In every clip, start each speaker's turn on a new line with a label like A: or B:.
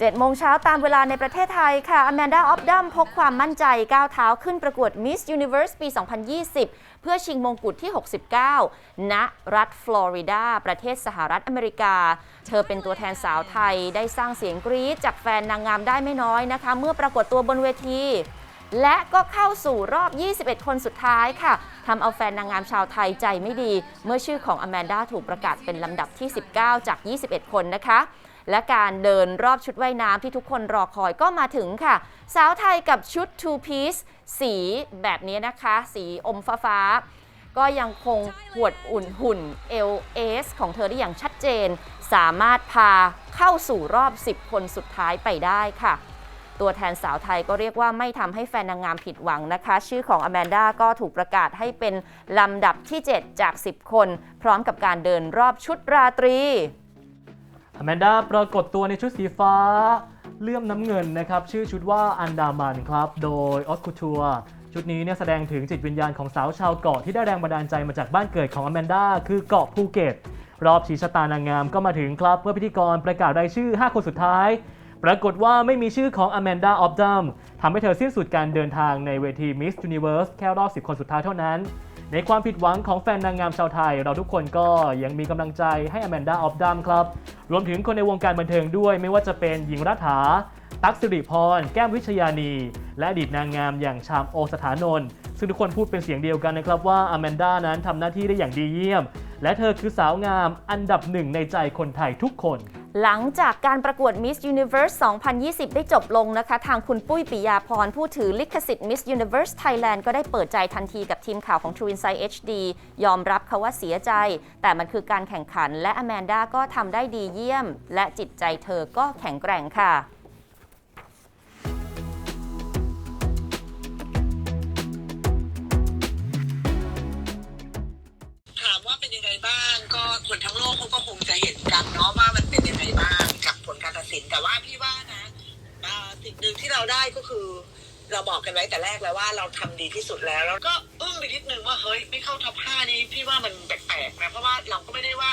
A: 7โมงเช้าตามเวลาในประเทศไทยค่ะอแมนดาออฟดัมพกความมั่นใจก้าวเท้าขึ้นประกวด Miss Universe ปี 2020 เพื่อชิงมงกุฎที่ 69 ณ รัฐฟลอริดา ประเทศสหรัฐอเมริกา เธอเป็นตัวแทนสาวไทยได้สร้างเสียงกรี๊ดจากแฟนนางงามได้ไม่น้อยนะคะ เมื่อปรากฏตัวบนเวที และก็เข้าสู่รอบ 21 คนสุดท้ายค่ะทำเอาแฟนนางงามชาวไทยใจไม่ดี เมื่อชื่อของอแมนดาถูกประกาศเป็นลำดับที่ 19 จาก 21 คนนะคะ และการเดินรอบชุดว่ายน้ำที่ทุกคนรอคอยก็มาถึงค่ะ สาวไทยกับชุด two piece สีแบบนี้นะคะ สีอมฟ้าฟ้าก็ยังคงหวดอุ่นหุ่น LS ของเธอได้อย่างชัดเจน สามารถพาเข้าสู่รอบ 10 คนสุดท้ายไปได้ค่ะ ตัวแทนสาวไทยก็เรียกว่าไม่ทำให้แฟนนางงามผิดหวังนะคะ ชื่อของอแมนด้าก็ถูกประกาศให้เป็นลำดับที่ 7 จาก 10 คน พร้อมกับการเดินรอบชุดราตรี
B: อแมนดาปรากฏตัวในชุดสีฟ้า เลื่อมน้ำเงินนะครับ ชื่อชุดว่าอันดามันครับ โดยออสคูทัวชุดนี้เนี่ยแสดงถึงจิตวิญญาณของสาวชาวเกาะที่ได้แรงบันดาลใจมาจากบ้านเกิดของอแมนดาคือเกาะภูเก็ต รอบชีชะตานางงามก็มาถึงครับ เพื่อพิธีกรประกาศรายชื่อ 5 คนสุดท้าย ปรากฏว่าไม่มีชื่อของอแมนดาออฟดัมทำให้เธอสิ้นสุดการเดินทางในเวที Miss Universe แค่รอบ 10 คนสุดท้ายเท่านั้น ในความผิดหวังของแฟนนางงามชาวไทย เราทุกคนก็ยังมีกำลังใจให้อแมนดาออฟดัมครับ รวมถึงคนในวงการบันเทิงด้วยไม่ว่าจะเป็นหญิงรัฐา ตั๊กสิริพร แก้มวิชยานี และอดีตนางงามอย่างชามโอสถานนท์ซึ่งทุกคนพูดเป็นเสียงเดียวกันนะครับว่าอแมนดานั้นทำหน้าที่ได้อย่างดีเยี่ยม และเธอคือสาวงามอันดับหนึ่งในใจคนไทยทุกคน
A: หลังจากการประกวด Miss Universe 2020 ได้จบลงนะคะ ทางคุณปุ้ยปิยาพร ผู้ถือลิขสิทธิ์ Miss Universe Thailand ก็ได้เปิดใจทันทีกับทีมข่าวของ True Insight HD ยอมรับเขาว่าเสียใจ แต่มันคือการแข่งขันและอแมนดาก็ทำได้ดีเยี่ยม และจิตใจเธอก็แข็งแกร่งค่ะ
C: ถามว่าเป็นยังไงบ้างก็คนทั้งโลกเขาก็คงจะเห็นกันเนาะ ว่าพี่ว่านะอ่าสิ่งหนึ่งที่เราได้ก็คือ เราบอกกันไว้แต่แรกแล้วว่าเราทำดีที่สุดแล้ว แล้วก็อึ้งไปนิดนึงว่าเฮ้ยไม่เข้าท็อปห้านี้พี่ว่ามันแปลกๆนะเพราะว่าเราก็ไม่ได้ว่า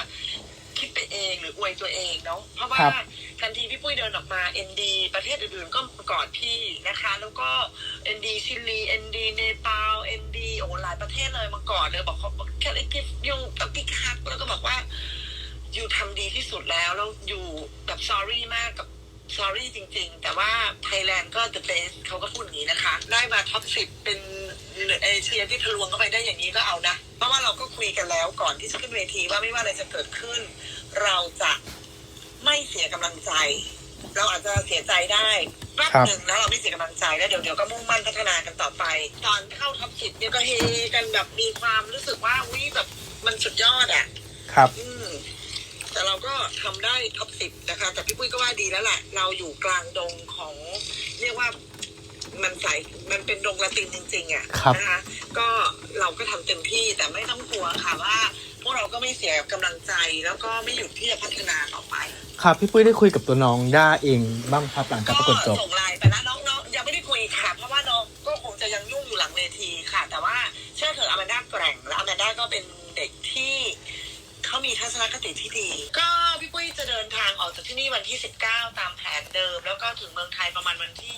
C: คิดไปเองหรืออวยตัวเองเนาะเพราะว่า
D: ครับ
C: ทันทีพี่ปุ้ยเดินออกมาเอ็นดีประเทศอื่นๆก็กอดพี่นะคะ แล้วก็เอ็นดีชิลีเอ็นดีเนปาลเอ็นดีโอ้โหหลายประเทศเลยมากอดเลยบอกเขาบอกแค่ไอ้กิฟยงกับกิ๊กฮักแล้วก็บอกว่าอยู่ทำดีที่สุดแล้วแล้วอยู่แบบ sorry มากกับ sorry จริง ๆ แต่ว่าไทยแลนด์ก็ the best เขาก็พูดอย่างนี้นะคะ ได้มาท็อปสิบเป็นเอเชียที่ทะลวงเข้าไปได้อย่างนี้ก็เอานะ เพราะว่าเราก็คุยกันแล้วก่อนที่จะขึ้นเวทีว่าไม่ว่าอะไรจะเกิดขึ้น เราจะไม่เสียกำลังใจ เราอาจจะเสียใจได้แป๊บ
D: ครับ
C: หนึ่งนะเราไม่เสียกำลังใจแล้วเดี๋ยวเดี๋ยวก็มุ่งมั่นพัฒนากันต่อไป ตอนเข้าท็อปสิบเนี่ยก็เฮกันแบบมีความรู้สึกว่าวิแบบมันสุดยอดอะ
D: ครับ
C: อืมแต่เรา ก็ทำได้ท็อปสิบนะคะ แต่พี่ปุ้ยก็ว่าดีแล้วแหละเราอยู่กลางดงของ เรียกว่ามันใสมันเป็นดงละตินจริงๆอะ
D: ครับ
C: นะคะ ก็เราก็ทำเต็มที่แต่ไม่ต้องกลัวค่ะว่าพวกเราก็ไม่เสียกำลังใจแล้วก็ไม่หยุดที่จะพัฒนาต่อไป
D: ครับพี่ปุ้ยได้คุยกับตัวน้องด้าเองบ้างครับหลังการประกวดจบ
C: ส่งไล มีทัศนคติที่ดี ก็พี่ปุ้ยจะเดินทางออกจากที่นี่วันที่ 19 ตามแผนเดิม แล้วก็ถึงเมืองไทยประมาณวันที่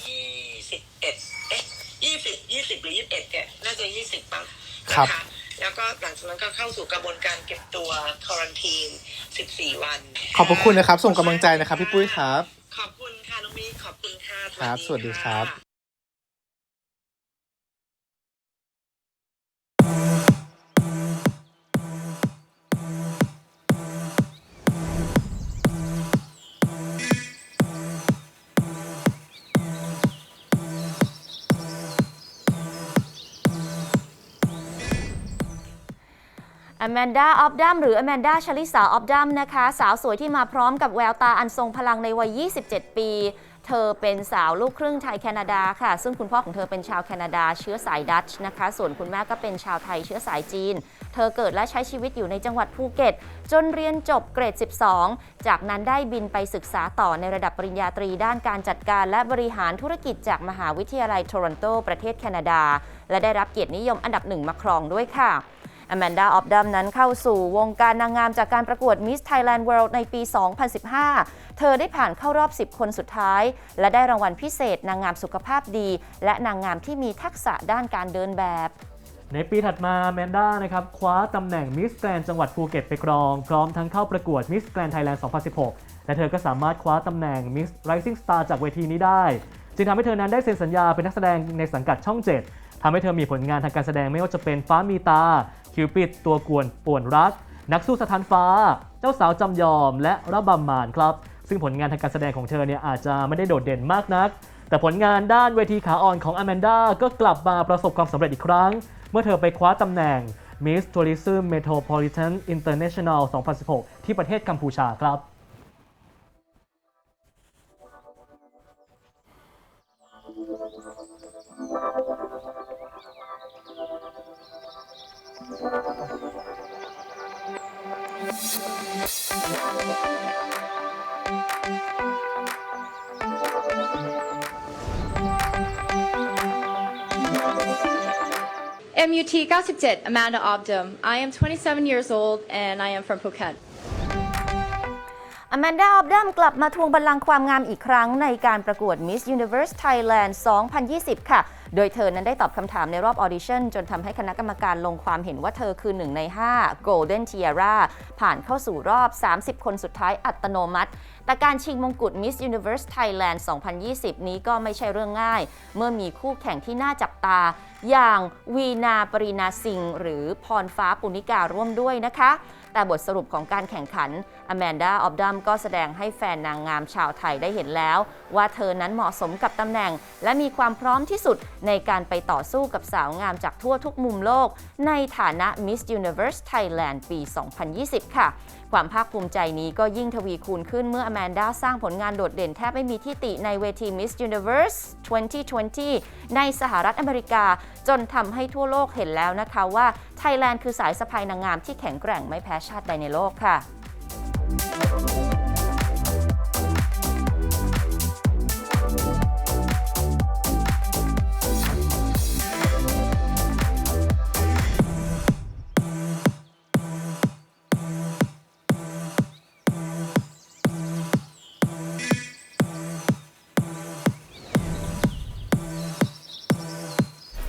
C: 21 เอ๊ะ20 20 หรือ 21เนี่ยน่าจะ 20บ้าง
D: ครับ
C: นะคะแล้วก็หลังจากนั้นก็เข้าสู่กระบวนการเก็บตัวควอนตีน 14 วัน
D: ขอบพระคุณนะครับ ส่งกำลังใจนะครับพี่ปุ้ยครับ
C: ขอบคุณค่ะน้องมีขอบคุณค่ะ
D: ครับสวัสดีครับ
A: อแมนดาออฟดัมหรืออแมนดาชลิสาออฟดัมนะคะ สาวสวยที่มาพร้อมกับแววตาอันทรงพลังในวัย 27 ปี เธอเป็นสาวลูกครึ่งไทยแคนาดาค่ะ ซึ่งคุณพ่อของเธอเป็นชาวแคนาดาเชื้อสายดัตช์นะคะ ส่วนคุณแม่ก็เป็นชาวไทยเชื้อสายจีน เธอเกิดและใช้ชีวิตอยู่ในจังหวัดภูเก็ต จนเรียนจบเกรด 12 จากนั้นได้บินไปศึกษาต่อในระดับปริญญาตรีด้านการจัดการและบริหารธุรกิจจากมหาวิทยาลัยโทรอนโตประเทศแคนาดา และได้รับเกียรตินิยมอันดับหนึ่งมาครองด้วยค่ะ อแมนดาออฟดัมนั้นเข้าสู่วงการนางงามจากการประกวด Miss Thailand World ในปี 2015 เธอได้ผ่านเข้ารอบ 10 คนสุดท้าย และได้รางวัลพิเศษนางงามสุขภาพดี และนางงามที่มีทักษะด้านการเดินแบบ
B: ในปีถัดมาแมนด้านะครับคว้าตำแหน่งมิสแกรนจังหวัดภูเก็ตไปครอง พร้อมทั้งเข้าประกวดมิสแกรนไทยแลนด์ 2016 และเธอก็สามารถคว้าตำแหน่ง Miss Rising Star จากเวทีนี้ได้ จึงทำให้เธอนั้นได้เซ็นสัญญาเป็นนักแสดงในสังกัดช่อง 7 ทำให้เธอมีผลงานทางการแสดงไม่ว่าจะเป็นฟ้ามีตา คิวปิดตัวกวนป่วนรัก นักสู้สถานฟ้า เจ้าสาวจำยอม และระบำมานครับ ซึ่งผลงานทางการแสดงของเธอเนี่ยอาจจะไม่ได้โดดเด่นมากนัก แต่ผลงานด้านเวทีขาอ่อนของอแมนดาก็กลับมาประสบความสำเร็จอีกครั้ง เมื่อเธอไปคว้าตำแหน่ง Miss Tourism Metropolitan International 2016 ที่ประเทศกัมพูชาครับ
E: MUT 97, Amanda Obdam. I am 27 years old and I am from Phuket.
A: อแมนดาออฟดัมกลับมาทวงบัลลังก์ความงามอีกครั้งในการประกวด Miss Universe Thailand 2020 ค่ะ โดยเธอนั้นได้ตอบคำถามในรอบออดิชั่นจนทำให้คณะกรรมการลงความเห็นว่าเธอคือหนึ่งใน 5 Golden Tiara ผ่านเข้าสู่รอบ 30 คนสุดท้ายอัตโนมัติ แต่การชิงมงกุฎ Miss Universe Thailand 2020 นี้ก็ไม่ใช่เรื่องง่าย เมื่อมีคู่แข่งที่น่าจับตา อย่างวีนาปรีนาสิงห์หรือพรฟ้าปุณิการ่วมด้วยนะคะ แต่บทสรุปของการแข่งขันอแมนดาออฟดัมก็แสดงให้แฟนนางงามชาวไทยได้เห็นแล้ว ว่าเธอนั้นเหมาะสมกับตำแหน่ง และมีความพร้อมที่สุดในการไปต่อสู้กับสาวงามจากทั่วทุกมุมโลก ในฐานะ Miss Universe Thailand ปี 2020 ค่ะ ความภาคภูมิใจนี้ก็ยิ่งทวีคูณขึ้นเมื่ออแมนดาสร้างผลงานโดดเด่นแทบไม่มีที่ติในเวที Miss Universe 2020 ในสหรัฐอเมริกา จนทำให้ทั่วโลกเห็นแล้วนะคะว่าไทยแลนด์คือสายสะพายนางงามที่แข็งแกร่งไม่แพ้ชาติใดในโลกค่ะ